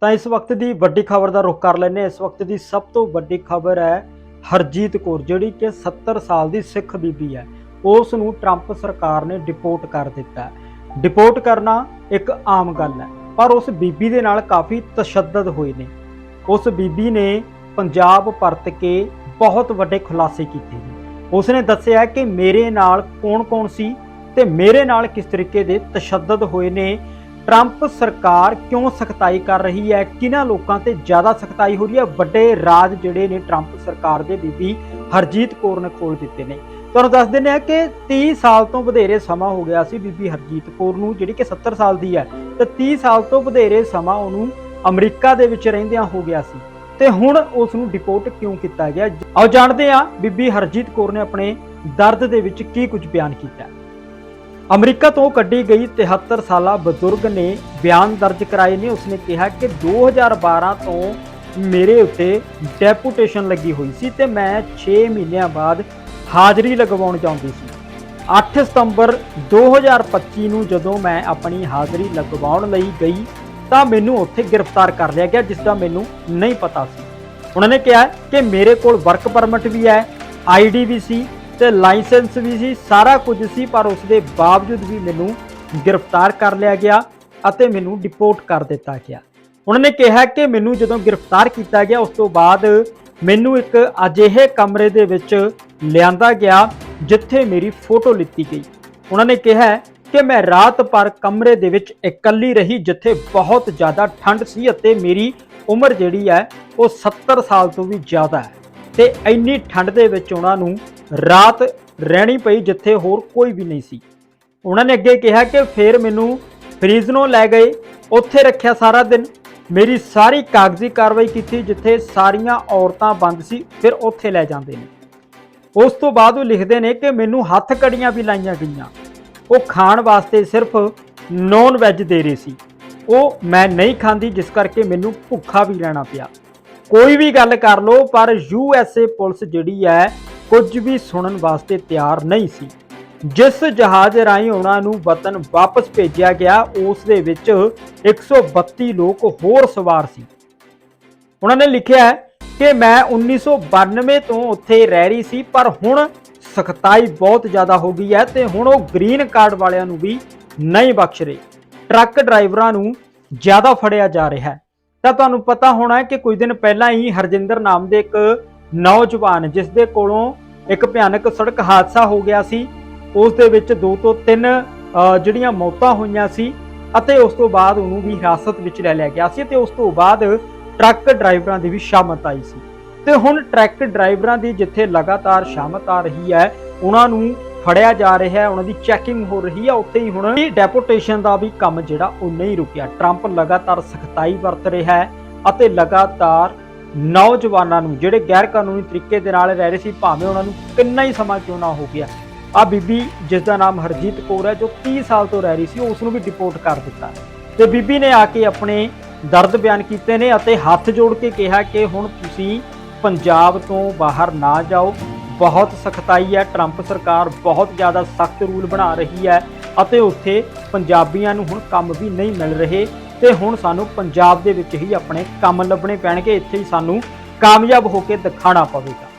ਤਾਂ ਇਸ ਵਕਤ ਦੀ ਵੱਡੀ ਖਬਰ ਦਾ ਰੁਖ ਕਰ ਲੈਨੇ ਇਸ ਵਕਤ ਦੀ ਸਭ ਤੋਂ ਵੱਡੀ ਖਬਰ ਹੈ ਹਰਜੀਤ ਕੌਰ, ਜਿਹੜੀ ਕਿ 70 ਸਾਲ ਦੀ ਸਿੱਖ ਬੀਬੀ ਹੈ। ਉਸ ਨੂੰ ਟਰੰਪ ਸਰਕਾਰ ਨੇ ਡਿਪੋਰਟ ਕਰ ਦਿੱਤਾ ਹੈ। ਡਿਪੋਰਟ ਕਰਨਾ ਇੱਕ ਆਮ ਗੱਲ ਹੈ, ਪਰ ਉਸ ਬੀਬੀ ਦੇ ਨਾਲ ਕਾਫੀ ਤਸ਼ੱਦਦ ਹੋਏ ਨੇ। ਉਸ ਬੀਬੀ ਨੇ ਪੰਜਾਬ ਪਰਤ ਕੇ ਬਹੁਤ ਵੱਡੇ ਖੁਲਾਸੇ ਕੀਤੇ ਨੇ। ਉਸਨੇ ਦੱਸਿਆ ਕਿ ਮੇਰੇ ਨਾਲ ਕੌਣ-ਕੌਣ ਸੀ ਤੇ ਮੇਰੇ ਨਾਲ ਕਿਸ ਤਰੀਕੇ ਦੇ ਤਸ਼ੱਦਦ ਹੋਏ ਨੇ ਟਰੰਪ ਸਰਕਾਰ ਕਿਉਂ ਸਖਤਾਈ ਕਰ ਰਹੀ ਹੈ ਕਿਹਨਾਂ ਲੋਕਾਂ ਤੇ ਜ਼ਿਆਦਾ ਸਖਤਾਈ ਹੋ ਰਹੀ ਹੈ ਵੱਡੇ ਰਾਜ ਜਿਹੜੇ ਨੇ ਟਰੰਪ ਸਰਕਾਰ ਦੇ ਬੀਬੀ ਹਰਜੀਤ ਕੌਰ ਨੇ ਖੋਲ ਦਿੱਤੇ ਨੇ ਤੁਹਾਨੂੰ ਦੱਸ ਦਿੰਦੇ ਆ ਕਿ 30 ਸਾਲ ਤੋਂ ਵਧੇਰੇ ਸਮਾਂ ਹੋ ਗਿਆ ਸੀ ਬੀਬੀ ਹਰਜੀਤ ਕੌਰ ਨੂੰ ਜਿਹੜੀ ਕਿ 70 ਸਾਲ ਦੀ ਹੈ ਤੇ 30 ਸਾਲ ਤੋਂ ਵਧੇਰੇ ਸਮਾਂ ਉਹਨੂੰ ਅਮਰੀਕਾ ਦੇ ਵਿੱਚ ਰਹਿੰਦਿਆਂ ਹੋ ਗਿਆ ਸੀ ਤੇ ਹੁਣ ਉਸ ਨੂੰ ਡਿਪੋਰਟ ਕਿਉਂ ਕੀਤਾ ਗਿਆ ਆਓ ਜਾਣਦੇ ਹਾਂ ਬੀਬੀ ਹਰਜੀਤ ਕੌਰ ਨੇ ਆਪਣੇ ਦਰਦ ਦੇ ਵਿੱਚ ਕੀ ਕੁਝ ਬਿਆਨ ਕੀਤਾ ਅਮਰੀਕਾ ਤੋਂ ਕੱਢੀ ਗਈ 73 ਸਾਲਾ ਬਜ਼ੁਰਗ ਨੇ ਬਿਆਨ ਦਰਜ ਕਰਾਏ ਨੇ। ਉਸਨੇ ਕਿਹਾ ਕਿ 2012 ਤੋਂ ਮੇਰੇ ਉੱਤੇ ਡੈਪੂਟੇਸ਼ਨ ਲੱਗੀ ਹੋਈ ਸੀ ਤੇ ਮੈਂ 6 ਮਹੀਨਿਆਂ ਬਾਅਦ ਹਾਜ਼ਰੀ ਲਗਵਾਉਣ ਜਾਂਦੀ ਸੀ। 8 ਸਤੰਬਰ 2025 ਨੂੰ ਜਦੋਂ ਮੈਂ ਆਪਣੀ ਹਾਜ਼ਰੀ ਲਗਵਾਉਣ ਲਈ ਗਈ ਤਾਂ ਮੈਨੂੰ ਉੱਥੇ ਗ੍ਰਿਫਤਾਰ ਕਰ ਲਿਆ ਗਿਆ ਜਿਸ ਦਾ ਮੈਨੂੰ ਨਹੀਂ ਪਤਾ ਸੀ। ਉਹਨਾਂ ਨੇ ਕਿਹਾ ਕਿ ਮੇਰੇ ਕੋਲ ਵਰਕ ਪਰਮਿਟ ਵੀ ਹੈ ਆਈਡੀ ਵੀ ਸੀ ਤੇ ਲਾਇਸੈਂਸ ਵੀ ਸੀ, ਸਾਰਾ ਕੁਝ ਸੀ, ਪਰ ਉਸ ਦੇ ਬਾਵਜੂਦ ਵੀ ਮੈਨੂੰ ਗ੍ਰਿਫਤਾਰ ਕਰ ਲਿਆ ਗਿਆ ਅਤੇ ਮੈਨੂੰ ਡਿਪੋਰਟ ਕਰ ਦਿੱਤਾ ਗਿਆ। ਉਹਨਾਂ ਨੇ ਕਿਹਾ ਕਿ ਮੈਨੂੰ ਜਦੋਂ ਗ੍ਰਿਫਤਾਰ ਕੀਤਾ ਗਿਆ, ਉਸ ਤੋਂ ਬਾਅਦ ਮੈਨੂੰ ਇੱਕ ਅਜਿਹੇ ਕਮਰੇ ਦੇ ਵਿੱਚ ਲਿਆਂਦਾ ਗਿਆ ਜਿੱਥੇ ਮੇਰੀ ਫੋਟੋ ਲਿੱਤੀ ਗਈ। ਉਹਨਾਂ ਨੇ ਕਿਹਾ ਕਿ ਮੈਂ ਰਾਤ ਭਰ ਕਮਰੇ ਦੇ ਵਿੱਚ ਇਕੱਲੀ ਰਹੀ, ਜਿੱਥੇ ਬਹੁਤ ਜ਼ਿਆਦਾ ਠੰਡ ਸੀ ਅਤੇ ਮੇਰੀ ਉਮਰ ਜਿਹੜੀ ਹੈ, ਉਹ 70 ਸਾਲ ਤੋਂ ਵੀ ਜ਼ਿਆਦਾ ਹੈ। ਤੇ ਇੰਨੀ ਠੰਡ ਦੇ ਵਿੱਚ ਉਹਨਾਂ ਨੂੰ ਰਾਤ ਰਹਿਣੀ ਪਈ ਜਿੱਥੇ ਹੋਰ ਕੋਈ ਵੀ ਨਹੀਂ ਸੀ। ਉਹਨਾਂ ਨੇ ਅੱਗੇ ਕਿਹਾ ਕਿ ਫਿਰ ਮੈਨੂੰ ਫਰੀਜ਼ਨੋਂ ਲੈ ਗਏ। ਉੱਥੇ ਰੱਖਿਆ ਸਾਰਾ ਦਿਨ। ਮੇਰੀ ਸਾਰੀ ਕਾਗਜ਼ੀ ਕਾਰਵਾਈ ਕੀਤੀ ਜਿੱਥੇ ਸਾਰੀਆਂ ਔਰਤਾਂ ਬੰਦ ਸੀ, ਫਿਰ ਉੱਥੇ ਲੈ ਜਾਂਦੇ ਨੇ। ਉਸ ਤੋਂ ਬਾਅਦ ਉਹ ਲਿਖਦੇ ਨੇ ਕਿ ਮੈਨੂੰ ਹੱਥ ਕੜੀਆਂ ਵੀ ਲਾਈਆਂ ਗਈਆਂ। ਉਹ ਖਾਣ ਵਾਸਤੇ ਸਿਰਫ ਨੌਨ ਵੈਜ ਦੇ ਰਹੇ ਸੀ। ਉਹ ਮੈਂ ਨਹੀਂ ਖਾਂਦੀ, ਜਿਸ ਕਰਕੇ ਮੈਨੂੰ ਭੁੱਖਾ ਵੀ ਰਹਿਣਾ ਪਿਆ। ਕੋਈ ਵੀ ਗੱਲ ਕਰ ਲੋ ਪਰ ਯੂ ਐਸ ਏ ਪੁਲਿਸ ਜਿਹੜੀ ਹੈ ਕੁਝ ਵੀ ਸੁਣਨ ਵਾਸਤੇ ਤਿਆਰ ਨਹੀਂ ਸੀ। ਜਿਸ ਜਹਾਜ਼ ਰਾਹੀਂ ਉਹਨਾਂ ਨੂੰ ਵਤਨ ਵਾਪਸ ਭੇਜਿਆ ਗਿਆ, ਉਸ ਦੇ ਵਿੱਚ 132 ਲੋਕ ਹੋਰ ਸਵਾਰ ਸੀ। ਉਹਨਾਂ ਨੇ ਲਿਖਿਆ ਹੈ ਕਿ ਮੈਂ 1992 ਤੋਂ ਉੱਥੇ ਰਹਿ ਰਹੀ ਸੀ, ਪਰ ਹੁਣ ਸਖਤਾਈ ਬਹੁਤ ਜ਼ਿਆਦਾ ਹੋ ਗਈ ਹੈ ਤੇ ਹੁਣ ਉਹ ਗ੍ਰੀਨ ਕਾਰਡ ਵਾਲਿਆਂ ਨੂੰ ਵੀ ਨਹੀਂ ਬਖਸ਼ ਰਹੇ। ਟਰੱਕ ਡਰਾਈਵਰਾਂ ਨੂੰ ਜ਼ਿਆਦਾ ਫੜਿਆ ਜਾ ਰਿਹਾ ਹੈ। ਤਾਂ ਤੁਹਾਨੂੰ ਪਤਾ ਹੋਣਾ ਕਿ ਕੁਝ ਦਿਨ ਪਹਿਲਾਂ ਹੀ ਹਰਜਿੰਦਰ ਨਾਮ ਦੇ ਇੱਕ ਨੌਜਵਾਨ ਜਿਸ ਦੇ ਕੋਲੋਂ ਇੱਕ ਭਿਆਨਕ ਸੜਕ ਹਾਦਸਾ ਹੋ ਗਿਆ ਸੀ, ਉਸ ਦੇ ਵਿੱਚ ਦੋ ਤੋਂ ਤਿੰਨ ਜਿਹੜੀਆਂ ਮੌਤਾਂ ਹੋਈਆਂ ਸੀ ਅਤੇ ਉਸ ਤੋਂ ਬਾਅਦ ਉਹਨੂੰ ਵੀ ਹਿਰਾਸਤ ਵਿੱਚ ਲੈ ਲਿਆ ਗਿਆ ਸੀ ਤੇ ਉਸ ਤੋਂ ਬਾਅਦ ਟਰੱਕ ਡਰਾਈਵਰਾਂ ਦੀ ਵੀ ਸ਼ਾਮਤ ਆਈ ਸੀ। ਤੇ ਹੁਣ ਟਰੱਕ ਡਰਾਈਵਰਾਂ ਦੀ ਜਿੱਥੇ ਲਗਾਤਾਰ ਸ਼ਾਮਤ ਆ ਰਹੀ ਹੈ, ਉਹਨਾਂ ਨੂੰ ਫੜਿਆ ਜਾ ਰਿਹਾ ਹੈ, ਉਹਨਾਂ ਦੀ ਚੈਕਿੰਗ ਹੋ ਰਹੀ ਹੈ, ਉੱਥੇ ਹੀ ਹੁਣ ਡੈਪੋਟੇਸ਼ਨ ਦਾ ਵੀ ਕੰਮ ਜਿਹੜਾ ਉਹ ਨਹੀਂ ਰੁਕਿਆ। ਟਰੰਪ ਲਗਾਤਾਰ ਸਖਤਾਈ ਵਰਤ ਰਿਹਾ ਹੈ ਅਤੇ ਲਗਾਤਾਰ ਨੌਜਵਾਨਾਂ ਨੂੰ, ਜਿਹੜੇ ਗੈਰ ਕਾਨੂੰਨੀ ਤਰੀਕੇ ਦੇ ਨਾਲ ਰਹਿ ਰਹੇ ਸੀ, ਭਾਵੇਂ ਉਹਨਾਂ ਨੂੰ ਕਿੰਨਾ ਹੀ ਸਮਾਂ ਕਿਉਂ ਨਾ ਹੋ ਗਿਆ। ਆ ਬੀਬੀ ਜਿਸ ਦਾ ਨਾਮ ਹਰਜੀਤ ਕੌਰ ਹੈ, ਜੋ 30 ਸਾਲ ਤੋਂ ਰਹਿ ਰਹੀ ਸੀ, ਉਸ ਨੂੰ ਵੀ ਡਿਪੋਰਟ ਕਰ ਦਿੱਤਾ। ਤੇ ਬੀਬੀ ਨੇ ਆ ਕੇ ਆਪਣੇ ਦਰਦ ਬਿਆਨ ਕੀਤੇ ਨੇ ਅਤੇ ਹੱਥ ਜੋੜ ਕੇ ਕਿਹਾ ਕਿ ਹੁਣ ਤੁਸੀਂ ਪੰਜਾਬ ਤੋਂ ਬਾਹਰ ਨਾ ਜਾਓ। ਬਹੁਤ ਸਖਤਾਈ ਹੈ, ਟਰੰਪ ਸਰਕਾਰ ਬਹੁਤ ਜ਼ਿਆਦਾ ਸਖਤ ਰੂਲ ਬਣਾ ਰਹੀ ਹੈ ਅਤੇ ਉੱਥੇ ਪੰਜਾਬੀਆਂ ਨੂੰ ਹੁਣ ਕੰਮ ਵੀ ਨਹੀਂ ਮਿਲ ਰਹੇ। ਤੇ ਹੁਣ ਸਾਨੂੰ ਪੰਜਾਬ ਦੇ ਵਿੱਚ ਹੀ ਆਪਣੇ ਕੰਮ ਲੱਭਣੇ ਪੈਣਗੇ, ਇੱਥੇ ਹੀ ਸਾਨੂੰ ਕਾਮਯਾਬ ਹੋ ਕੇ ਦਿਖਾਣਾ ਪਵੇਗਾ।